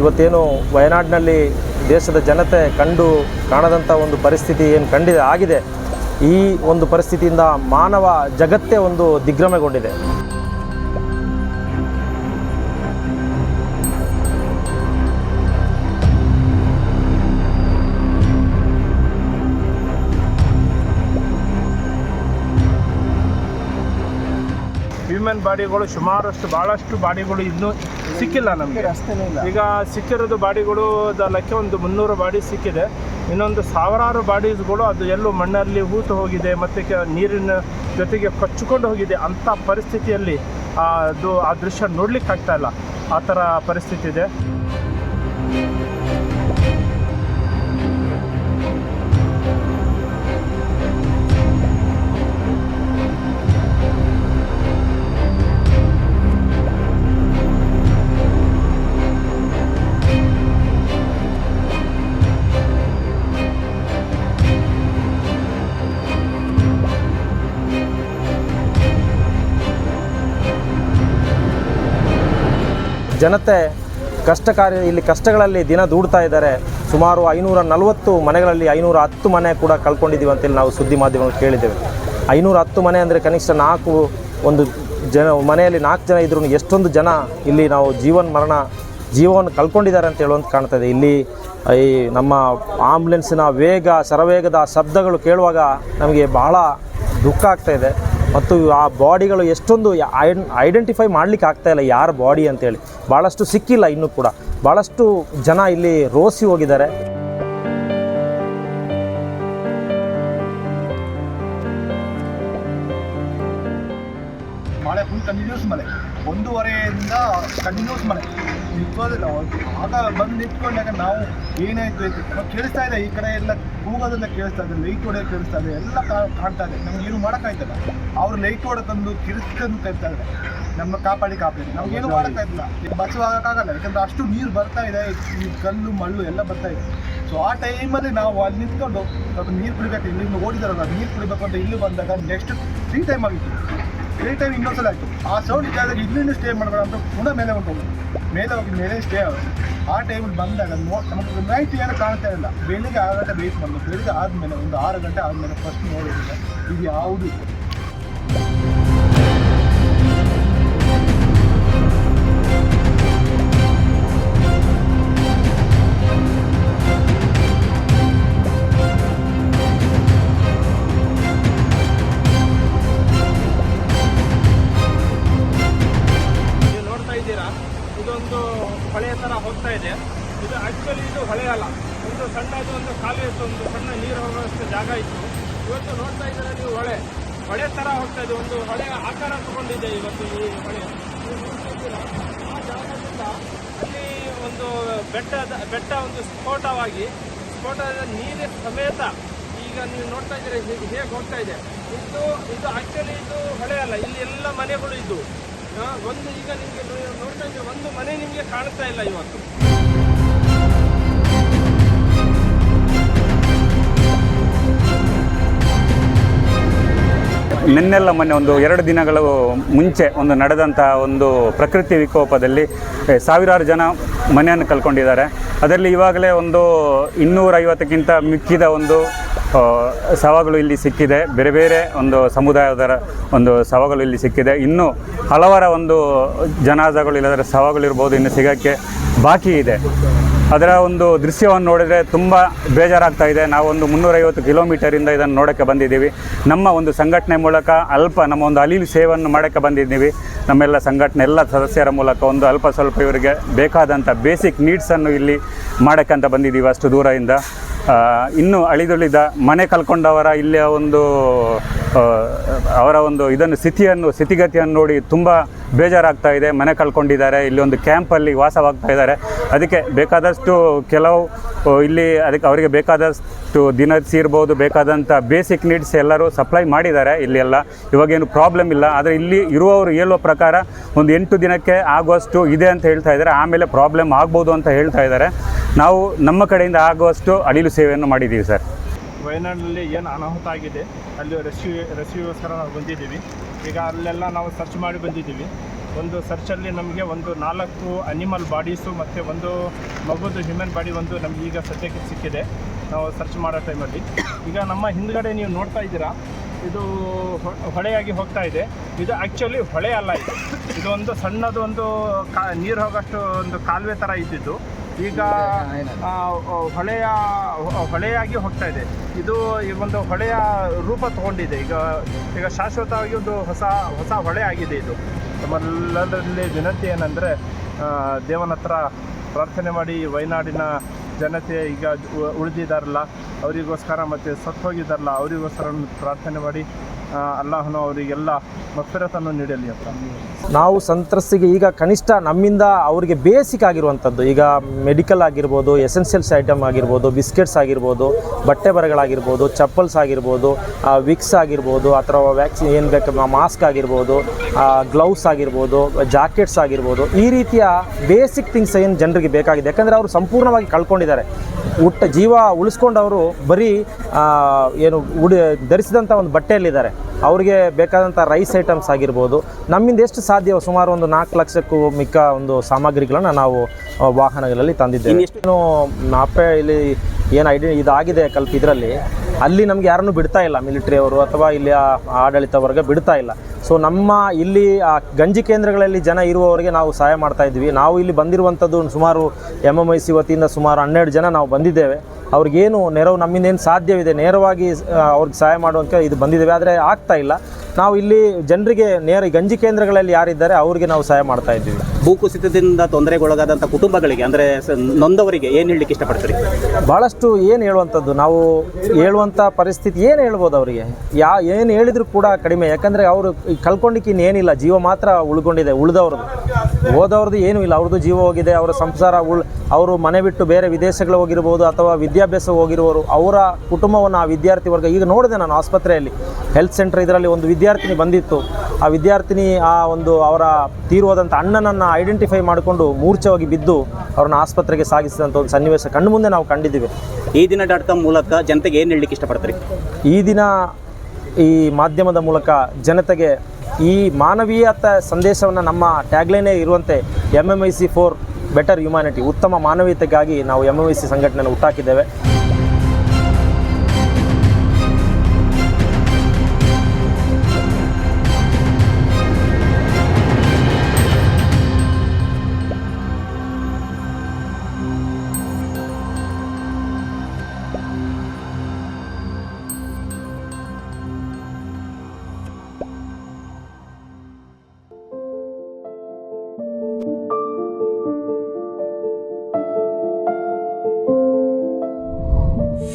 ಇವತ್ತೇನು ವಯನಾಡಿನಲ್ಲಿ ದೇಶದ ಜನತೆ ಕಂಡು ಕಾಣದಂಥ ಒಂದು ಪರಿಸ್ಥಿತಿ ಏನು ಕಂಡಿದೆ, ಆಗಿದೆ. ಈ ಒಂದು ಪರಿಸ್ಥಿತಿಯಿಂದ ಮಾನವ ಜಗತ್ತೇ ಒಂದು ದಿಗ್ಭ್ರಮೆಗೊಂಡಿದೆ. ಬಾಡಿಗಳು ಸುಮಾರಷ್ಟು ಭಾಳಷ್ಟು ಬಾಡಿಗಳು ಇನ್ನೂ ಸಿಕ್ಕಿಲ್ಲ ನಮಗೆ. ಈಗ ಸಿಕ್ಕಿರೋದು ಬಾಡಿಗಳು ಲೆಕ್ಕ ಒಂದು ಮುನ್ನೂರು ಬಾಡಿ ಸಿಕ್ಕಿದೆ. ಇನ್ನೊಂದು ಸಾವಿರಾರು ಬಾಡೀಸ್ಗಳು ಅದು ಎಲ್ಲೂ ಮಣ್ಣಲ್ಲಿ ಹೂತು ಹೋಗಿದೆ ಮತ್ತು ನೀರಿನ ಜೊತೆಗೆ ಕಚ್ಚಿಕೊಂಡು ಹೋಗಿದೆ. ಅಂಥ ಪರಿಸ್ಥಿತಿಯಲ್ಲಿ ಆ, ಅದು ಆ ದೃಶ್ಯ ನೋಡ್ಲಿಕ್ಕೆ ಆಗ್ತಾ ಇಲ್ಲ. ಆ ಥರ ಪರಿಸ್ಥಿತಿ ಇದೆ. ಜನತೆ ಕಷ್ಟ ಕಾರ್ಯ, ಇಲ್ಲಿ ಕಷ್ಟಗಳಲ್ಲಿ ದಿನ ದೂಡ್ತಾ ಇದ್ದಾರೆ. ಸುಮಾರು ಐನೂರ ನಲವತ್ತು ಮನೆಗಳಲ್ಲಿ ಐನೂರ ಹತ್ತು ಮನೆ ಕೂಡ ಕಳ್ಕೊಂಡಿದ್ದೀವಿ ಅಂತೇಳಿ ನಾವು ಸುದ್ದಿ ಮಾಧ್ಯಮಗಳು ಕೇಳಿದ್ದೇವೆ. ಐನೂರ ಹತ್ತು ಮನೆ ಅಂದರೆ ಕನಿಷ್ಠ ನಾಲ್ಕು ಒಂದು ಜನ, ಮನೆಯಲ್ಲಿ ನಾಲ್ಕು ಜನ ಇದ್ರೂ ಎಷ್ಟೊಂದು ಜನ ಇಲ್ಲಿ ನಾವು ಜೀವನ ಮರಣ, ಜೀವವನ್ನು ಕಳ್ಕೊಂಡಿದ್ದಾರೆ ಅಂತ ಹೇಳುವಂತ ಕಾಣ್ತಾ ಇದೆ. ಇಲ್ಲಿ ಈ ನಮ್ಮ ಆಂಬುಲೆನ್ಸಿನ ವೇಗ ಸರವೇಗದ ಶಬ್ದಗಳು ಕೇಳುವಾಗ ನಮಗೆ ಬಹಳ ದುಃಖ ಆಗ್ತಾ ಇದೆ. ಮತ್ತು ಆ ಬಾಡಿಗಳು ಎಷ್ಟೊಂದು ಐಡೆಂಟಿಫೈ ಮಾಡಲಿಕ್ಕೆ ಆಗ್ತಾ ಇಲ್ಲ ಯಾರ ಬಾಡಿ ಅಂತೇಳಿ. ಭಾಳಷ್ಟು ಸಿಕ್ಕಿಲ್ಲ ಇನ್ನೂ ಕೂಡ. ಭಾಳಷ್ಟು ಜನ ಇಲ್ಲಿ ರೋಸಿ ಹೋಗಿದ್ದಾರೆ. ಮಳೆ ಫುಲ್ ಕಂಟಿನ್ಯೂಸ್ ಮಳೆ. ಒಂದೂವರೆಯಿಂದ ಕಂಟಿನ್ಯೂಸ್ ಮಳೆ. ನಿಂತ್ಕೋದಿಲ್ಲ ಆಗ ಬಂದು ನಿಂತ್ಕೊಂಡಾಗ ನಾವು ಏನಾಯ್ತು ಕೇಳಿಸ್ತಾ ಇಲ್ಲ ಈ ಕಡೆ ಎಲ್ಲ ಕೂಗೋದೆಲ್ಲ ಕೇಳಿಸ್ತಾ ಇದೆ ಲೈಟ್ ಹೊಡೆಯೋದು ಕೇಳಿಸ್ತಾ ಇದೆ ಎಲ್ಲ ಕಾ- ಕಾಣ್ತಾ ಇದೆ. ನಮ್ಗೆ ಏನು ಮಾಡೋಕ್ಕಾಯ್ತಲ್ಲ ಅವ್ರು ಲೈಟ್ ಹೊಡೋಕಂದು ಕಿರಿಸ್ಕೊಂಡು ಕರಿತಾ ಇದ್ದಾರೆ. ನಮ್ಮ ಕಾಪಾಡಿ ಕಾಪಾಡಿ ನಮ್ಗೆ ಏನು ಮಾಡೋಕ್ಕಾಯ್ತಿಲ್ಲ ಈಗ ಬಸ್ ಆಗಕ್ಕಾಗಲ್ಲ ಯಾಕಂದ್ರೆ ಅಷ್ಟು ನೀರು ಬರ್ತಾ ಇದೆ ಈ ಕಲ್ಲು ಮಳ್ಳು ಎಲ್ಲ ಬರ್ತಾ ಇದೆ. ಸೊ ಆ ಟೈಮಲ್ಲಿ ನಾವು ಅಲ್ಲಿ ನಿಂತ್ಕೊಂಡು ಸ್ವಲ್ಪ ನೀರು ಕುಡಿಬೇಕು. ಇಲ್ಲಿಂದ ಓಡಿದಾರಲ್ಲ ನೀರು ಕುಡಿಬೇಕು ಅಂತ ಇಲ್ಲಿ ಬಂದಾಗ ನೆಕ್ಸ್ಟ್ ಫ್ರೀ ಟೈಮ್ ಆಗಿತ್ತು. ಫ್ರೀ ಟೈಮ್ ಇನ್ನೊಂದ್ಸಲ ಆಯಿತು. ಆ ಸೌಂಡ್ ಇದ್ದಾಗ ಇಲ್ಲಿಂದ ಸ್ಟೇ ಮಾಡಬೇಡ ಅಂತ ಪುನಃ ಮೇಲೆ ಹೊಂಟೋಗಿ ಮೇಲೆ ಹೋಗಿ ಮೇಲೆ ಸ್ಟೇ ಆಗೋದು ಆ ಟೈಮಲ್ಲಿ ಬಂದಾಗ ನಮಗೆ ನೈಟ್ ಏನು ಕಾಣ್ತಾ ಇಲ್ಲ. ಬೆಳಿಗ್ಗೆ ಆರು ಗಂಟೆ ವೇಟ್ ಮಾಡಬೇಕು. ಬೆಳಿಗ್ಗೆ ಆದಮೇಲೆ ಒಂದು ಆರು ಗಂಟೆ ಆದಮೇಲೆ ಫಸ್ಟ್ ನೋಡೋದಿಲ್ಲ. ಇದು ಯಾವುದು ಹೊಳೆ ತರ ಹೋಗ್ತಾ ಇದೆ. ಒಂದು ಹೊಳೆ ಆಕಾರ ತಗೊಂಡಿದೆ ಇವತ್ತು ಈ ಹೊಳೆ. ಆ ಜಾಗದಿಂದ ಅಲ್ಲಿ ಒಂದು ಬೆಟ್ಟದ, ಬೆಟ್ಟ ಒಂದು ಸ್ಫೋಟವಾಗಿ, ಸ್ಫೋಟದ ನೀರಿನ ಸಮೇತ ಈಗ ನೀವು ನೋಡ್ತಾ ಇದ್ದೀರಾ, ಹೇಗೆ ಹೇಗೆ ಹೋಗ್ತಾ ಇದೆ. ಇದು ಇದು ಆಕ್ಚುಲಿ ಇದು ಹೊಳೆ ಅಲ್ಲ. ಇಲ್ಲಿ ಎಲ್ಲ ಮನೆಗಳು ಇದ್ದು. ಒಂದು ಈಗ ನಿಮಗೆ ನೋಡ್ತಾ ಇದ್ರೆ ಒಂದು ಮನೆ ನಿಮಗೆ ಕಾಣ್ತಾ ಇಲ್ಲ ಇವತ್ತು. ನಿನ್ನೆಲ್ಲ ಮೊನ್ನೆ ಒಂದು ಎರಡು ದಿನಗಳು ಮುಂಚೆ ಒಂದು ನಡೆದಂತಹ ಒಂದು ಪ್ರಕೃತಿ ವಿಕೋಪದಲ್ಲಿ ಸಾವಿರಾರು ಜನ ಮನೆಯನ್ನು ಕಳ್ಕೊಂಡಿದ್ದಾರೆ ಅದರಲ್ಲಿ ಇವಾಗಲೇ ಒಂದು ಇನ್ನೂರೈವತ್ತಕ್ಕಿಂತ ಮಿಕ್ಕಿದ ಒಂದು ಸವಾಗಳು ಇಲ್ಲಿ ಸಿಕ್ಕಿದೆ. ಬೇರೆ ಬೇರೆ ಒಂದು ಸಮುದಾಯದ ಒಂದು ಶವಗಳು ಇಲ್ಲಿ ಸಿಕ್ಕಿದೆ. ಇನ್ನೂ ಹಲವರ ಒಂದು ಜನಾಜಗಳು ಇಲ್ಲದರ ಶವಗಳಿರ್ಬೋದು ಇನ್ನು ಸಿಗೋಕ್ಕೆ ಬಾಕಿ ಇದೆ. ಅದರ ಒಂದು ದೃಶ್ಯವನ್ನು ನೋಡಿದರೆ ತುಂಬ ಬೇಜಾರಾಗ್ತಾ ಇದೆ. ನಾವೊಂದು ಮುನ್ನೂರೈವತ್ತು ಕಿಲೋಮೀಟರಿಂದ ಇದನ್ನು ನೋಡೋಕ್ಕೆ ಬಂದಿದ್ದೀವಿ. ನಮ್ಮ ಒಂದು ಸಂಘಟನೆ ಮೂಲಕ ಅಲ್ಪ ನಮ್ಮ ಒಂದು ಅಲೀಲು ಸೇವೆಯನ್ನು ಮಾಡೋಕ್ಕೆ ಬಂದಿದ್ದೀವಿ. ನಮ್ಮೆಲ್ಲ ಸಂಘಟನೆ ಎಲ್ಲ ಸದಸ್ಯರ ಮೂಲಕ ಒಂದು ಅಲ್ಪ ಸ್ವಲ್ಪ ಇವರಿಗೆ ಬೇಕಾದಂಥ ಬೇಸಿಕ್ ನೀಡ್ಸನ್ನು ಇಲ್ಲಿ ಮಾಡೋಕ್ಕಂತ ಬಂದಿದ್ದೀವಿ ಅಷ್ಟು ದೂರದಿಂದ ಇನ್ನೂ ಅಳಿದುಳಿದ ಮನೆ ಕಲ್ಕೊಂಡವರ ಇಲ್ಲಿಯ ಒಂದು ಅವರ ಒಂದು ಇದನ್ನು ಸ್ಥಿತಿಯನ್ನು, ಸ್ಥಿತಿಗತಿಯನ್ನು ನೋಡಿ ತುಂಬ ಬೇಜಾರಾಗ್ತಾ ಇದೆ. ಮನೆ ಕಳ್ಕೊಂಡಿದ್ದಾರೆ ಇಲ್ಲಿ ಒಂದು ಕ್ಯಾಂಪಲ್ಲಿ ವಾಸವಾಗ್ತಾ ಇದ್ದಾರೆ. ಅದಕ್ಕೆ ಬೇಕಾದಷ್ಟು ಕೆಲವು ಇಲ್ಲಿ ಅದಕ್ಕೆ ಅವರಿಗೆ ಬೇಕಾದಷ್ಟು ದಿನಸಿ ಇರ್ಬೋದು ಬೇಕಾದಂಥ ಬೇಸಿಕ್ ನೀಡ್ಸ್ ಎಲ್ಲರೂ ಸಪ್ಲೈ ಮಾಡಿದ್ದಾರೆ ಇಲ್ಲಿ ಎಲ್ಲ ಇವಾಗೇನು ಪ್ರಾಬ್ಲಮ್ ಇಲ್ಲ. ಆದರೆ ಇಲ್ಲಿ ಇರುವವರು ಹೇಳುವ ಪ್ರಕಾರ ಒಂದು ಎಂಟು ದಿನಕ್ಕೆ ಆಗುವಷ್ಟು ಇದೆ ಅಂತ ಹೇಳ್ತಾ ಇದ್ದಾರೆ. ಆಮೇಲೆ ಪ್ರಾಬ್ಲಮ್ ಆಗ್ಬೋದು ಅಂತ ಹೇಳ್ತಾ ಇದ್ದಾರೆ. ನಾವು ನಮ್ಮ ಕಡೆಯಿಂದ ಆಗುವಷ್ಟು ಅಳಿಲು ಸೇವೆಯನ್ನು ಮಾಡಿದ್ದೀವಿ ಸರ್. ವಯನಾಡಿನಲ್ಲಿ ಏನು ಅನಾಹುತ ಆಗಿದೆ, ಅಲ್ಲಿ ರೆಸ್ಕ್ಯೂ ರೆಸ್ಕ್ಯೂಗೋಸ್ಕರ ನಾವು ಬಂದಿದ್ದೀವಿ. ಈಗ ಅಲ್ಲೆಲ್ಲ ನಾವು ಸರ್ಚ್ ಮಾಡಿ ಬಂದಿದ್ದೀವಿ. ಒಂದು ಸರ್ಚಲ್ಲಿ ನಮಗೆ ಒಂದು ನಾಲ್ಕು ಅನಿಮಲ್ ಬಾಡೀಸು ಮತ್ತು ಒಂದು ಮಗುದು ಹ್ಯೂಮನ್ ಬಾಡಿ ಒಂದು ನಮಗೆ ಈಗ ಸದ್ಯಕ್ಕೆ ಸಿಕ್ಕಿದೆ. ನಾವು ಸರ್ಚ್ ಮಾಡೋ ಟೈಮಲ್ಲಿ ಈಗ ನಮ್ಮ ಹಿಂದ್ಗಡೆ ನೀವು ನೋಡ್ತಾ ಇದ್ದೀರಾ, ಇದು ಹೊಳೆಯಾಗಿ ಹೋಗ್ತಾ ಇದೆ. ಇದು ಆ್ಯಕ್ಚುಲಿ ಹೊಳೆ ಅಲ್ಲ ಇದು. ಇದು ಒಂದು ಸಣ್ಣದು ಒಂದು ಕಾ, ನೀರು ಹೋಗೋಷ್ಟು ಒಂದು ಕಾಲುವೆ ಥರ ಇದ್ದಿದ್ದು. ಈಗ ಹೊಳೆಯ ಹೊಳೆಯಾಗಿ ಹೋಗ್ತಾ ಇದೆ. ಇದು ಈ ಒಂದು ಹೊಳೆಯ ರೂಪ ತಗೊಂಡಿದೆ. ಈಗ ಈಗ ಶಾಶ್ವತವಾಗಿ ಒಂದು ಹೊಸ ಹೊಸ ಹೊಳೆ ಆಗಿದೆ ಇದು. ನಮ್ಮೆಲ್ಲರಲ್ಲಿ ವಿನಂತಿ ಏನಂದರೆ ದೇವನ ಹತ್ರ ಪ್ರಾರ್ಥನೆ ಮಾಡಿ ವಯನಾಡಿನ ಜನತೆ ಈಗ ಉಳಿದಿದ್ದಾರಲ್ಲ, ಅವರಿಗೋಸ್ಕರ ಮತ್ತು ಸತ್ತು ಹೋಗಿದ್ದಾರಲ್ಲ ಅವರಿಗೋಸ್ಕರ ಪ್ರಾರ್ಥನೆ ಮಾಡಿ ಅಲ್ಲಾಹನು ಅವರಿಗೆಲ್ಲ ಮಫಿರತನ್ನು ನೀಡಲಿ ಅಂತ. ನಾವು ಸಂತ್ರಸ್ತಿಗೆ ಈಗ ಕನಿಷ್ಠ ನಮ್ಮಿಂದ ಅವರಿಗೆ ಬೇಸಿಕ್ ಆಗಿರುವಂಥದ್ದು. ಈಗ ಮೆಡಿಕಲ್ ಆಗಿರ್ಬೋದು ಎಸೆನ್ಷಿಯಲ್ಸ್ ಐಟಮ್ ಆಗಿರ್ಬೋದು ಬಿಸ್ಕೆಟ್ಸ್ ಆಗಿರ್ಬೋದು, ಬಟ್ಟೆ ಬರಗಳಾಗಿರ್ಬೋದು ಚಪ್ಪಲ್ಸ್ ಆಗಿರ್ಬೋದು ವಿಕ್ಸ್ ಆಗಿರ್ಬೋದು ಅಥವಾ ವ್ಯಾಕ್ಸಿನ್ ಏನು ಬೇಕು ಮಾಸ್ಕ್ ಆಗಿರ್ಬೋದು ಗ್ಲೌಸ್ ಆಗಿರ್ಬೋದು ಜಾಕೆಟ್ಸ್ ಆಗಿರ್ಬೋದು. ಈ ರೀತಿಯ ಬೇಸಿಕ್ ಥಿಂಗ್ಸ್ ಏನು ಜನರಿಗೆ ಬೇಕಾಗಿದೆ. ಯಾಕಂದರೆ ಅವರು ಸಂಪೂರ್ಣವಾಗಿ ಕಳ್ಕೊಂಡಿದ್ದಾರೆ. ಹುಟ್ಟ ಜೀವ ಉಳಿಸ್ಕೊಂಡವರು ಬರೀ ಏನು ಉಡಿ, ಧರಿಸಿದಂಥ ಒಂದು ಬಟ್ಟೆಯಲ್ಲಿದ್ದಾರೆ. ಅವರಿಗೆ ಬೇಕಾದಂಥ ರೈಸ್ ಐಟಮ್ಸ್ ಆಗಿರ್ಬೋದು. ನಮ್ಮಿಂದ ಎಷ್ಟು ಸಾಧ್ಯವೋ ಸುಮಾರು ಒಂದು ನಾಲ್ಕು ಲಕ್ಷಕ್ಕೂ ಮಿಕ್ಕ ಒಂದು ಸಾಮಗ್ರಿಗಳನ್ನು ನಾವು ವಾಹನಗಳಲ್ಲಿ ತಂದಿದ್ದೇವೆ. ಏನು ನಾಪೆ ಇಲ್ಲಿ ಏನು ಐಡಿ ಇದಾಗಿದೆ ಕಲ್ಪ ಇದರಲ್ಲಿ ಅಲ್ಲಿ ನಮ್ಗೆ ಯಾರನ್ನೂ ಬಿಡ್ತಾ ಇಲ್ಲ ಮಿಲಿಟರಿ ಅವರು ಅಥವಾ ಇಲ್ಲಿ ಆಡಳಿತ ವರ್ಗ ಬಿಡ್ತಾ ಇಲ್ಲ. ಸೊ ನಮ್ಮ ಇಲ್ಲಿ ಗಂಜಿ ಕೇಂದ್ರಗಳಲ್ಲಿ ಜನ ಇರುವವರಿಗೆ ನಾವು ಸಹಾಯ ಮಾಡ್ತಾ ಇದ್ವಿ ನಾವು ಇಲ್ಲಿ ಬಂದಿರುವಂಥದ್ದು ಸುಮಾರು ಎಂ ಎಂ ಐ ಸಿ ವತಿಯಿಂದ ಸುಮಾರು ಹನ್ನೆರಡು ಜನ ನಾವು ಬಂದಿದ್ದೇವೆ. ಅವ್ರಿಗೇನು ನೆರವು ನಮ್ಮಿಂದೇನು ಸಾಧ್ಯವಿದೆ? ನೇರವಾಗಿ ಅವ್ರಿಗೆ ಸಹಾಯ ಮಾಡುವಂಥ ಇದು ಬಂದಿದ್ದೇವೆ. ಆದರೆ ಆಗ್ತಾ ಇಲ್ಲ. ನಾವು ಇಲ್ಲಿ ಜನರಿಗೆ ನೇರ ಗಂಜಿ ಕೇಂದ್ರಗಳಲ್ಲಿ ಯಾರಿದ್ದಾರೆ, ಅವರಿಗೆ ನಾವು ಸಹಾಯ ಮಾಡ್ತಾ ಇದ್ದೀವಿ. ಭೂಕುಸಿತದಿಂದ ತೊಂದರೆಗೊಳಗಾದಂಥ ಕುಟುಂಬಗಳಿಗೆ, ಅಂದರೆ ನೊಂದವರಿಗೆ ಏನು ಹೇಳಲಿಕ್ಕೆ ಇಷ್ಟಪಡ್ತೀರಿ? ಭಾಳಷ್ಟು ಏನು ಹೇಳುವಂಥದ್ದು, ನಾವು ಹೇಳುವಂಥ ಪರಿಸ್ಥಿತಿ ಏನು ಹೇಳ್ಬೋದು ಅವರಿಗೆ? ಯಾ ಏನು ಹೇಳಿದ್ರು ಕೂಡ ಕಡಿಮೆ, ಯಾಕಂದರೆ ಅವರು ಕಲ್ಕೊಂಡಿಕ್ಕೆ ಇನ್ನೇನಿಲ್ಲ ಜೀವ ಮಾತ್ರ ಉಳ್ಕೊಂಡಿದೆ ಉಳಿದವ್ರದ್ದು ಹೋದವ್ರದ್ದು ಏನೂ ಇಲ್ಲ, ಅವ್ರದ್ದು ಜೀವ ಹೋಗಿದೆ, ಅವರ ಸಂಸಾರ ಉಳ್, ಅವರು ಮನೆ ಬಿಟ್ಟು ಬೇರೆ ವಿದೇಶಗಳು ಹೋಗಿರ್ಬೋದು, ಅಥವಾ ವಿದ್ಯಾಭ್ಯಾಸ ಹೋಗಿರುವವರು, ಅವರ ಕುಟುಂಬವನ್ನು ಆ ವಿದ್ಯಾರ್ಥಿ ವರ್ಗ, ಈಗ ನೋಡಿದೆ ನಾನು ಆಸ್ಪತ್ರೆಯಲ್ಲಿ ಹೆಲ್ತ್ ಸೆಂಟರ್ ಇದರಲ್ಲಿ ಒಂದು ವಿದ್ಯಾರ್ಥಿನಿ ಬಂದಿತ್ತು. ಆ ವಿದ್ಯಾರ್ಥಿನಿ ಆ ಒಂದು ಅವರ ತೀರುವಾದಂಥ ಅಣ್ಣನನ್ನು ಐಡೆಂಟಿಫೈ ಮಾಡಿಕೊಂಡು ಮೂರ್ಛವಾಗಿ ಬಿದ್ದು ಅವ್ರನ್ನ ಆಸ್ಪತ್ರೆಗೆ ಸಾಗಿಸಿದಂಥ ಒಂದು ಸನ್ನಿವೇಶ ಕಣ್ಣು ಮುಂದೆ ನಾವು ಕಂಡಿದ್ದೀವಿ. ಈ ದಿನ ಡಾಟ್ ಕಾಮ್ ಮೂಲಕ ಜನತೆಗೆ ಏನು ಹೇಳಲಿಕ್ಕೆ ಇಷ್ಟಪಡ್ತೀರಿ? ಈ ದಿನ ಈ ಮಾಧ್ಯಮದ ಮೂಲಕ ಜನತೆಗೆ ಈ ಮಾನವೀಯತ ಸಂದೇಶವನ್ನು ನಮ್ಮ ಟ್ಯಾಗ್ಲೈನೇ ಇರುವಂತೆ M M I C for better humanity ಉತ್ತಮ ಮಾನವೀಯತೆಗಾಗಿ ನಾವು ಎಂ ಎಂ ಐ ಸಿ ಸಂಘಟನೆಯನ್ನು ಹುಟ್ಟಾಕಿದ್ದೇವೆ.